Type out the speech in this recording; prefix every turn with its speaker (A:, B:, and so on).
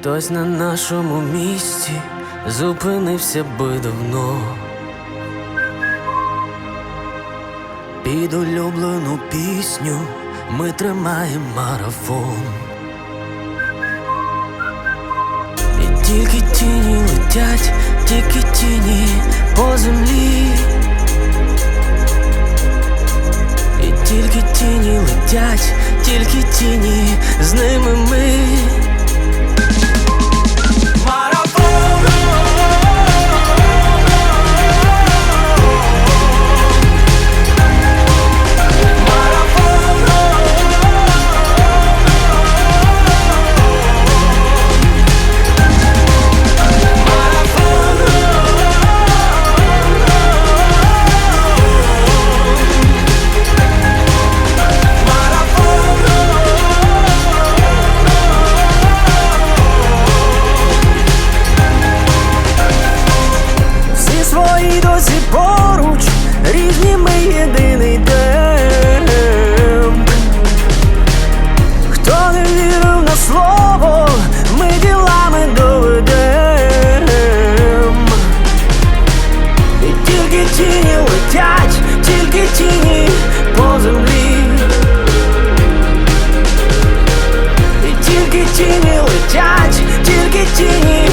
A: Хтось на нашому місці зупинився би давно. Під улюблену пісню ми тримаємо марафон. І тільки тіні летять, тільки тіні по землі. І тільки тіні летять, тільки тіні з досі поруч, різні ми єдиний день Хто не вірив на слово, ми ділами доведем І тільки тіні летять, тільки тіні по землі, І тільки тіні летять, тільки тіні.